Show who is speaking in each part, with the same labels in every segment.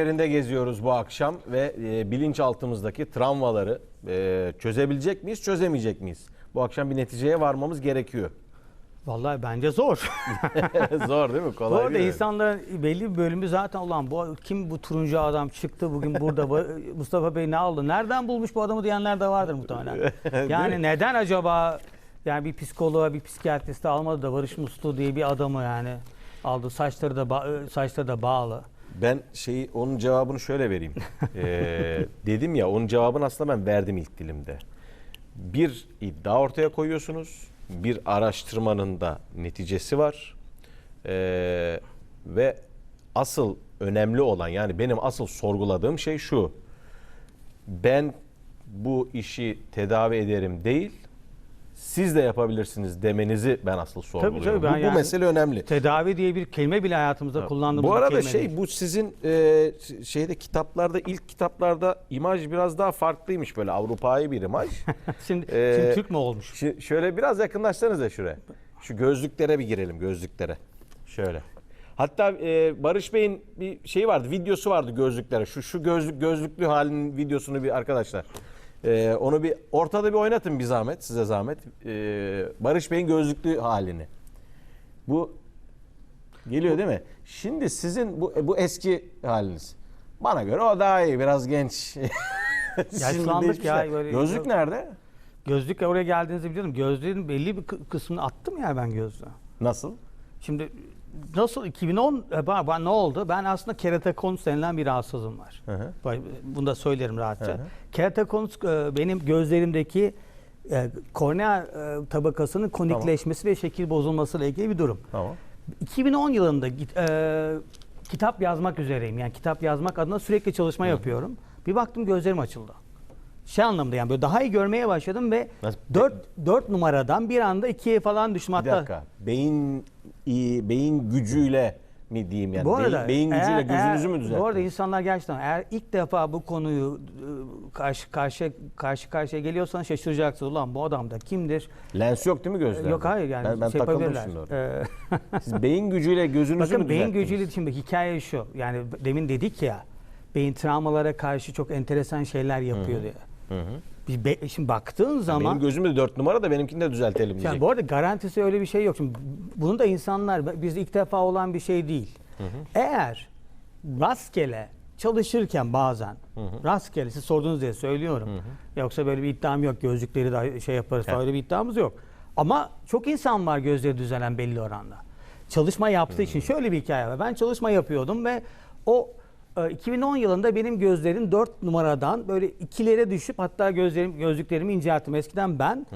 Speaker 1: Yerinde geziyoruz bu akşam ve e, bilinçaltımızdaki travmaları e, çözebilecek miyiz, çözemeyecek miyiz? Bu akşam bir neticeye varmamız gerekiyor.
Speaker 2: Vallahi bence zor.
Speaker 1: Zor değil mi?
Speaker 2: Bu
Speaker 1: Kolay
Speaker 2: arada
Speaker 1: değil.
Speaker 2: insanların belli bir bölümü zaten olan bu kim bu turuncu adam çıktı bugün burada bu- Mustafa Bey ne aldı? Nereden bulmuş bu adamı diyenler de vardır muhtemelen. yani neden acaba yani bir psikoloğa bir psikiyatriste almadı da Barış Muslu diye bir adamı yani aldı. Saçları da saçları da bağlı.
Speaker 1: Ben şeyi onun cevabını şöyle vereyim. E, dedim ya onun cevabını aslında ben verdim ilk dilimde. Bir iddia ortaya koyuyorsunuz. Bir araştırmanın da neticesi var. E, ve asıl önemli olan yani benim asıl sorguladığım şey şu. ben bu işi tedavi ederim değil, siz de yapabilirsiniz demenizi ben asıl sorguluyorum.
Speaker 2: tabii, ben
Speaker 1: bu, bu
Speaker 2: yani-
Speaker 1: mesele önemli.
Speaker 2: Tedavi diye bir kelime bile hayatımızda kullandığımız
Speaker 1: Bu arada şey
Speaker 2: değil.
Speaker 1: bu sizin e, şeyde kitaplarda ilk kitaplarda imaj biraz daha farklıymış böyle Avrupa'yı bir imaj.
Speaker 2: şimdi,
Speaker 1: Ee,
Speaker 2: şimdi Türk mü olmuş?
Speaker 1: Şi- şöyle biraz yakınlaşsanız da şuraya. Şu gözlüklere bir girelim gözlüklere. Şöyle. Hatta e, Barış Bey'in bir şeyi vardı, videosu vardı gözlüklere. Şu şu gözlük gözlüklü halinin videosunu bir arkadaşlar. E, onu bir ortada bir oynatın bir zahmet, size zahmet. E, Barış Bey'in gözlüklü halini. Bu geliyor değil mi? Şimdi sizin bu bu eski haliniz. Bana göre o daha iyi, biraz genç.
Speaker 2: Yaşlandık
Speaker 1: değişmişler.
Speaker 2: ya, böyle-
Speaker 1: Gözlük nerede?
Speaker 2: Gözlük oraya geldiğinizi biliyorum. Gözlüğün belli bir kı- kısmını attım ya ben gözlüğe.
Speaker 1: Nasıl?
Speaker 2: Şimdi nasıl 2010 e, ben, ben ne oldu? Ben aslında keratokonus denilen bir rahatsızlığım var.
Speaker 1: Hı hı.
Speaker 2: Bunu da söylerim rahatça.
Speaker 1: Hı hı.
Speaker 2: Keratokonus e, benim gözlerimdeki e, kornea e, tabakasının konikleşmesi ve şekil bozulmasıyla ilgili bir durum.
Speaker 1: Tamam.
Speaker 2: 2010 yılında e, kitap yazmak üzereyim. Yani kitap yazmak adına sürekli çalışma yapıyorum. Bir baktım gözlerim açıldı. Şey anlamda yani böyle daha iyi görmeye başladım ve
Speaker 1: Nasıl?
Speaker 2: 4 4 numaradan bir anda 2'ye falan düştüm
Speaker 1: Bir
Speaker 2: hatta.
Speaker 1: dakika. Beyin iyi, beyin gücüyle mi diyeyim yani?
Speaker 2: Bu
Speaker 1: beyin,
Speaker 2: arada
Speaker 1: beyin gücüyle
Speaker 2: eğer-
Speaker 1: gözünüzü mü düzelttiniz?
Speaker 2: Bu arada insanlar gerçekten eğer ilk defa bu konuyu e, karşı karşı karşı karşıya geliyorsanız şaşıracaksınız. Ulan bu adam da kimdir?
Speaker 1: Lens yok değil mi gözlerde?
Speaker 2: Yok hayır yani
Speaker 1: Ben, ben
Speaker 2: şey
Speaker 1: takıldım
Speaker 2: yapabilirler.
Speaker 1: şimdi orada.
Speaker 2: Ee,
Speaker 1: Siz beyin gücüyle gözünüzü mü
Speaker 2: Bakın beyin
Speaker 1: düzelttiniz?
Speaker 2: gücüyle şimdi hikaye şu. Yani demin dedik ya beyin travmalara karşı çok enteresan şeyler yapıyor diye.
Speaker 1: Hı hı.
Speaker 2: Bir be- şimdi baktığın zaman
Speaker 1: Benim gözüm de 4 numara da benimkini de düzeltelim diyecek.
Speaker 2: yani bu arada garantisi öyle bir şey yok. Şimdi bunu da insanlar biz ilk defa olan bir şey değil. Eğer rastgele çalışırken bazen rastgele siz sordunuz diye söylüyorum. Yoksa böyle bir iddiam yok. Gözlükleri de şey yaparız falan öyle bir iddiamız yok. Ama çok insan var gözleri düzelen belli oranda. Çalışma yaptığı için şöyle bir hikaye var. Ben çalışma yapıyordum ve o 2010 yılında benim gözlerim 4 numaradan böyle ikilere düşüp hatta gözlerim gözlüklerimi incelttim. Eskiden ben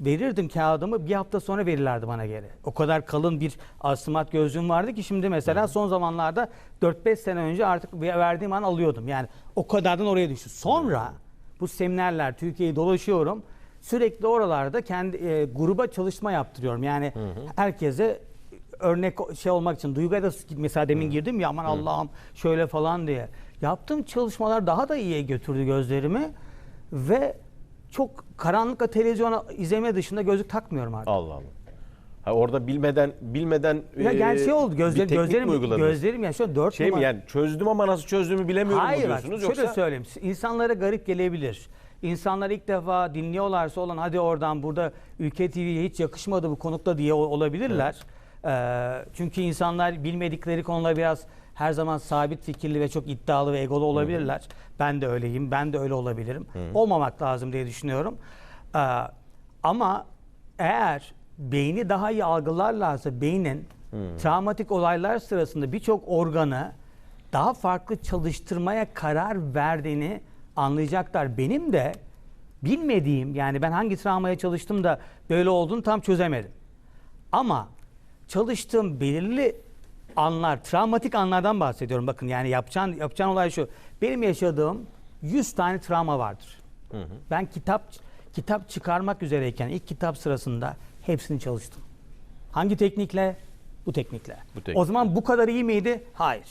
Speaker 2: verirdim kağıdımı bir hafta sonra verirlerdi bana geri. O kadar kalın bir astigmat gözlüğüm vardı ki şimdi mesela son zamanlarda 4-5 sene önce artık verdiğim an alıyordum. Yani o kadardan oraya düştü. Sonra bu seminerler Türkiye'yi dolaşıyorum. Sürekli oralarda kendi e, gruba çalışma yaptırıyorum. Yani herkese örnek şey olmak için duyguya da mesela demin girdim ya aman Allah'ım şöyle falan diye. Yaptığım çalışmalar daha da iyiye götürdü gözlerimi ve çok karanlıkta televizyon izleme dışında gözlük takmıyorum artık.
Speaker 1: Allah Allah. Ha, orada bilmeden bilmeden
Speaker 2: Ya yani şey oldu gözlerim gözlerim gözlerim ya şu 4
Speaker 1: Şey mi yani çözdüm ama nasıl çözdüğümü bilemiyorum
Speaker 2: Hayır
Speaker 1: diyorsunuz
Speaker 2: şöyle
Speaker 1: yoksa
Speaker 2: söyleyeyim. İnsanlara garip gelebilir. İnsanlar ilk defa dinliyorlarsa olan hadi oradan burada Ülke TV'ye hiç yakışmadı bu konukta diye ol- olabilirler. Ee, çünkü insanlar bilmedikleri konular biraz her zaman sabit fikirli ve çok iddialı ve egolu olabilirler. Ben de öyleyim, ben de öyle olabilirim. Olmamak lazım diye düşünüyorum. Ee, ama eğer beyni daha iyi algılarlarsa beynin travmatik olaylar sırasında birçok organı daha farklı çalıştırmaya karar verdiğini anlayacaklar. Benim de bilmediğim yani ben hangi travmaya çalıştım da böyle olduğunu tam çözemedim. Ama çalıştığım belirli anlar, travmatik anlardan bahsediyorum. Bakın yani yapacağın yapacağın olay şu. Benim yaşadığım 100 tane travma vardır. Ben kitap kitap çıkarmak üzereyken ilk kitap sırasında hepsini çalıştım. Hangi teknikle? Bu teknikle.
Speaker 1: Bu teknik.
Speaker 2: O zaman bu kadar iyi miydi? Hayır.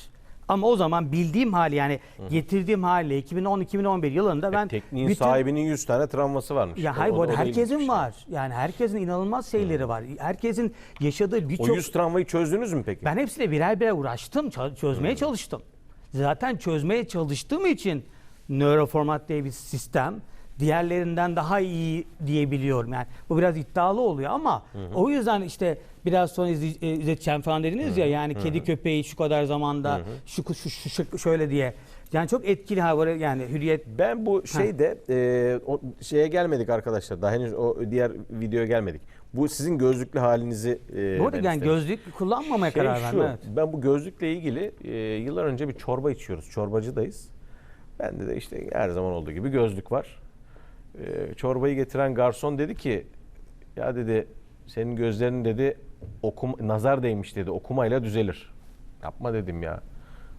Speaker 2: Ama o zaman bildiğim hali yani getirdiğim haliyle 2010-2011 yılında ben
Speaker 1: tekniğin
Speaker 2: bütün-
Speaker 1: sahibinin 100 tane travması varmış.
Speaker 2: ya
Speaker 1: O-
Speaker 2: hayır
Speaker 1: o-
Speaker 2: bu
Speaker 1: o
Speaker 2: arada herkesin
Speaker 1: şey.
Speaker 2: var. Yani herkesin inanılmaz şeyleri var. Herkesin yaşadığı
Speaker 1: O
Speaker 2: birçok
Speaker 1: 100 travmayı çözdünüz mü peki?
Speaker 2: ben hepsiyle birer birer uğraştım, çö- çözmeye çalıştım. zaten çözmeye çalıştığım için nöroformat diye bir sistem diğerlerinden daha iyi diyebiliyorum. Yani bu biraz iddialı oluyor ama o yüzden işte biraz sonra e, izleteceğim falan dediniz ya yani kedi köpeği şu kadar zamanda şu, şu, şu, şu- şöyle diye. Yani çok etkili ha böyle yani hürriyet
Speaker 1: Ben bu şeyde e, o şeye gelmedik arkadaşlar. Daha henüz o diğer videoya gelmedik. Bu sizin gözlüklü halinizi e,
Speaker 2: bu arada yani gözlük kullanmamaya
Speaker 1: Şey
Speaker 2: karar verdim. Evet.
Speaker 1: Ben bu gözlükle ilgili e, yıllar önce bir çorba içiyoruz. Çorbacıdayız. Bende de işte her zaman olduğu gibi gözlük var. E, çorbayı getiren garson dedi ki ya dedi senin gözlerin dedi okum nazar değmiş dedi okumayla düzelir. Yapma dedim ya.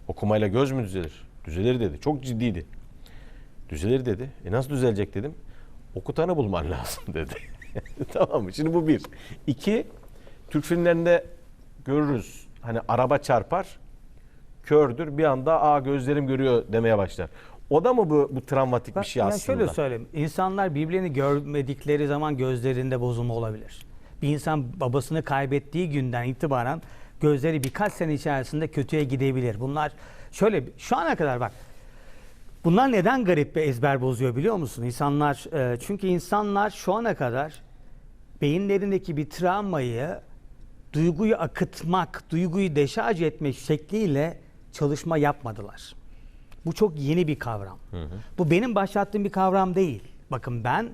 Speaker 1: Okumayla göz mü düzelir? Düzelir dedi. Çok ciddiydi. Düzelir dedi. E nasıl düzelecek dedim. Okutanı bulman lazım dedi. tamam mı? Şimdi bu bir. İki, Türk filmlerinde görürüz. Hani araba çarpar, kördür bir anda aa gözlerim görüyor demeye başlar. O da mı bu, bu travmatik bir şey aslında?
Speaker 2: şöyle söyleyeyim. İnsanlar birbirlerini görmedikleri zaman gözlerinde bozulma olabilir. Bir insan babasını kaybettiği günden itibaren gözleri birkaç sene içerisinde kötüye gidebilir. Bunlar şöyle şu ana kadar bak Bunlar neden garip bir ezber bozuyor biliyor musun? İnsanlar e, çünkü insanlar şu ana kadar beyinlerindeki bir travmayı duyguyu akıtmak, duyguyu deşarj etmek şekliyle çalışma yapmadılar. Bu çok yeni bir kavram. Bu benim başlattığım bir kavram değil. Bakın ben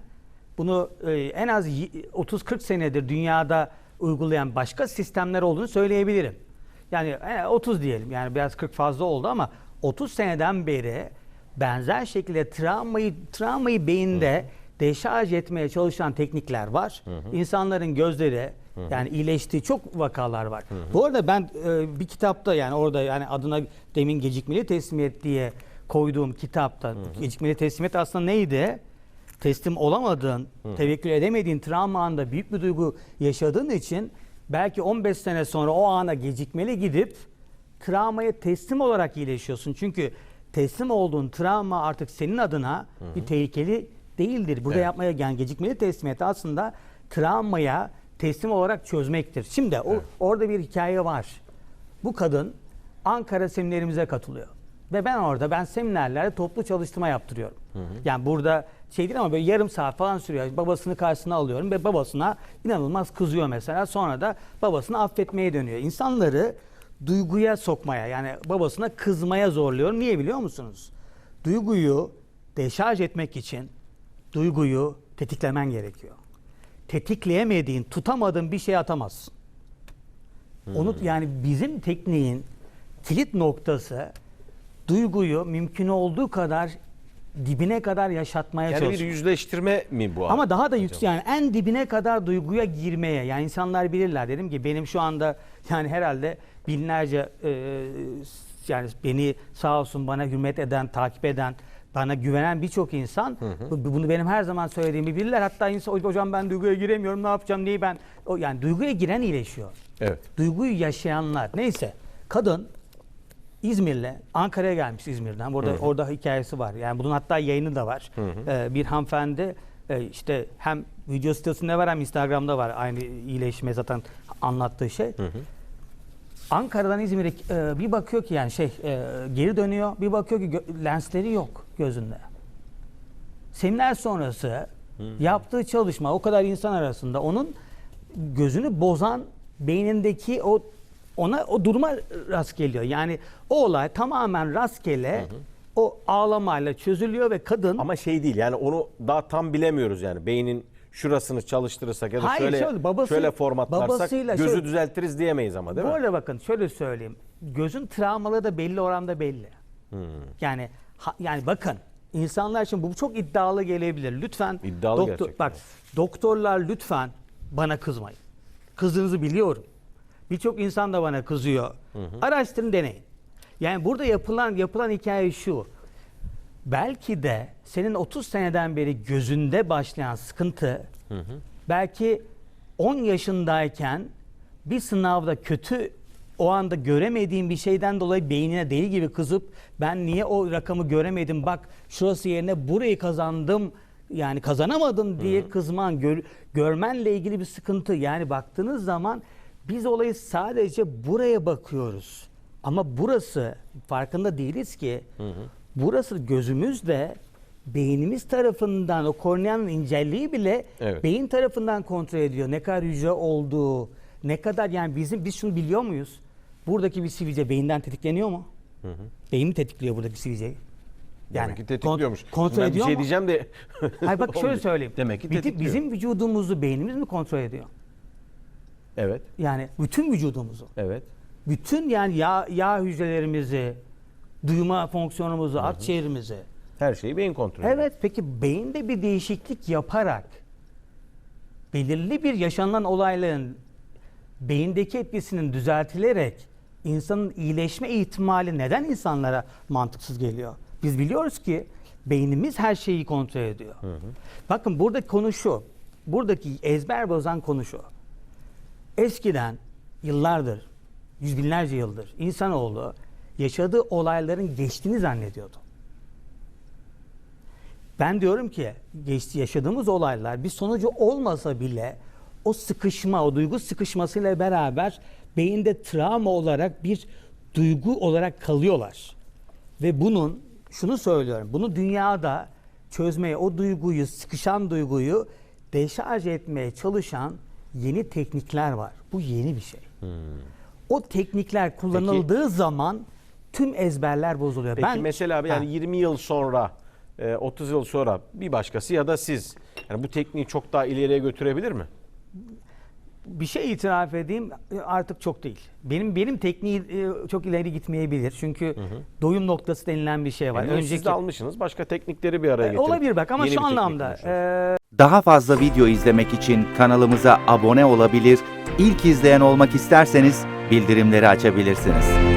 Speaker 2: bunu e, en az y- 30-40 senedir dünyada uygulayan başka sistemler olduğunu söyleyebilirim. Yani e, 30 diyelim yani biraz 40 fazla oldu ama 30 seneden beri benzer şekilde travmayı travmayı beyinde deşarj etmeye çalışan teknikler var. İnsanların gözleri yani iyileştiği çok vakalar var. Bu arada ben e, bir kitapta yani orada yani adına demin gecikmeli teslimiyet diye koyduğum kitapta gecikmeli teslimiyet aslında neydi? Teslim olamadığın, tevekkül edemediğin travma anında büyük bir duygu yaşadığın için belki 15 sene sonra o ana gecikmeli gidip travmaya teslim olarak iyileşiyorsun. Çünkü teslim olduğun travma artık senin adına bir tehlikeli değildir. Burada
Speaker 1: Evet.
Speaker 2: yapmaya yani gecikmeli teslimiyet aslında travmaya teslim olarak çözmektir. Şimdi o, orada bir hikaye var. Bu kadın Ankara seminerimize katılıyor. Ve ben orada ben seminerlerde toplu çalıştırma yaptırıyorum. Yani burada şey değil ama böyle yarım saat falan sürüyor. Babasını karşısına alıyorum ve babasına inanılmaz kızıyor mesela. Sonra da babasını affetmeye dönüyor. İnsanları duyguya sokmaya yani babasına kızmaya zorluyorum. Niye biliyor musunuz? Duyguyu deşarj etmek için duyguyu tetiklemen gerekiyor. Tetikleyemediğin, tutamadığın bir şey atamazsın. Onu yani bizim tekniğin kilit noktası duyguyu mümkün olduğu kadar dibine kadar yaşatmaya
Speaker 1: Yani bir
Speaker 2: çalışmak.
Speaker 1: yüzleştirme mi bu?
Speaker 2: Ama daha da yüksek yani en dibine kadar duyguya girmeye. Yani insanlar bilirler dedim ki benim şu anda yani herhalde binlerce e, yani beni sağ olsun bana hürmet eden, takip eden, bana güvenen birçok insan bu- bunu benim her zaman söylediğimi bilirler. Hatta insan hocam ben duyguya giremiyorum ne yapacağım neyi ben o yani duyguya giren iyileşiyor.
Speaker 1: Evet.
Speaker 2: Duyguyu yaşayanlar neyse kadın İzmir'le Ankara'ya gelmiş İzmir'den. Burada orada hikayesi var. Yani bunun hatta yayını da var. Ee, bir hanımefendi e, işte hem video sitesinde var hem Instagram'da var aynı iyileşme zaten anlattığı şey. Ankara'dan İzmir'e e, bir bakıyor ki yani şey e, geri dönüyor. Bir bakıyor ki lensleri yok gözünde. Seminer sonrası yaptığı çalışma o kadar insan arasında onun gözünü bozan beynindeki o ona o duruma rast geliyor. Yani o olay tamamen rastgele o ağlamayla çözülüyor ve kadın
Speaker 1: Ama şey değil yani onu daha tam bilemiyoruz yani. Beynin şurasını çalıştırırsak ya da
Speaker 2: Hayır,
Speaker 1: şöyle,
Speaker 2: şöyle, babası-
Speaker 1: şöyle formatlarsak gözü
Speaker 2: şöyle-
Speaker 1: düzeltiriz diyemeyiz ama değil mi?
Speaker 2: arada bakın şöyle söyleyeyim. Gözün travmaları da belli oranda belli.
Speaker 1: Hmm.
Speaker 2: Yani ha- yani bakın insanlar için bu çok iddialı gelebilir. Lütfen
Speaker 1: İddialı gerçekten.
Speaker 2: bak doktorlar lütfen bana kızmayın. Kızdığınızı biliyorum. Birçok insan da bana kızıyor. Araştırın deneyin. Yani burada yapılan yapılan hikaye şu. Belki de senin 30 seneden beri gözünde başlayan sıkıntı belki 10 yaşındayken bir sınavda kötü o anda göremediğin bir şeyden dolayı beynine deli gibi kızıp ben niye o rakamı göremedim? Bak şurası yerine burayı kazandım yani kazanamadım diye kızman gör- görmenle ilgili bir sıkıntı. Yani baktığınız zaman biz olayı sadece buraya bakıyoruz. Ama burası farkında değiliz ki burası gözümüzle beynimiz tarafından o korneanın incelliği bile
Speaker 1: Evet.
Speaker 2: beyin tarafından kontrol ediyor. Ne kadar hücre olduğu, ne kadar yani bizim biz şunu biliyor muyuz? Buradaki bir sivilce beyinden tetikleniyor mu? Beyin mi tetikliyor buradaki sivilceyi?
Speaker 1: Demek ki tetikliyormuş.
Speaker 2: kontrol
Speaker 1: ben bir
Speaker 2: ediyor
Speaker 1: şey
Speaker 2: mu?
Speaker 1: diyeceğim de.
Speaker 2: Hayır bak şöyle
Speaker 1: olmuyor.
Speaker 2: söyleyeyim.
Speaker 1: Demek ki
Speaker 2: Bir
Speaker 1: tetikliyor.
Speaker 2: bizim vücudumuzu beynimiz mi kontrol ediyor?
Speaker 1: Evet.
Speaker 2: Yani bütün vücudumuzu.
Speaker 1: Evet.
Speaker 2: Bütün yani yağ, yağ hücrelerimizi, duyma fonksiyonumuzu, akciğerimizi.
Speaker 1: Her şeyi beyin kontrolü. ediyor.
Speaker 2: Evet peki beyinde bir değişiklik yaparak belirli bir yaşanan olayların beyindeki etkisinin düzeltilerek insanın iyileşme ihtimali neden insanlara mantıksız geliyor? Biz biliyoruz ki beynimiz her şeyi kontrol ediyor. Bakın buradaki konu şu. Buradaki ezber bozan konu şu. Eskiden yıllardır, yüz binlerce yıldır insanoğlu yaşadığı olayların geçtiğini zannediyordu. Ben diyorum ki geçti yaşadığımız olaylar bir sonucu olmasa bile o sıkışma, o duygu sıkışmasıyla beraber beyinde travma olarak bir duygu olarak kalıyorlar. Ve bunun şunu söylüyorum. Bunu dünyada çözmeye, o duyguyu, sıkışan duyguyu deşarj etmeye çalışan yeni teknikler var. Bu yeni bir şey. O teknikler kullanıldığı zaman tüm ezberler bozuluyor.
Speaker 1: Peki
Speaker 2: ben
Speaker 1: mesela abi yani
Speaker 2: Ha.
Speaker 1: 20 yıl sonra, e, 30 yıl sonra bir başkası ya da siz yani bu tekniği çok daha ileriye götürebilir mi?
Speaker 2: bir şey itiraf edeyim e, artık çok değil. Benim benim tekniği e, çok ileri gitmeyebilir. Çünkü doyum noktası denilen bir şey var.
Speaker 1: Yani siz de almışsınız başka teknikleri bir araya
Speaker 2: E,
Speaker 1: getirip.
Speaker 2: olabilir bak ama
Speaker 1: yeni
Speaker 2: şu anlamda e,
Speaker 3: Daha fazla video izlemek için kanalımıza abone olabilir, ilk izleyen olmak isterseniz bildirimleri açabilirsiniz.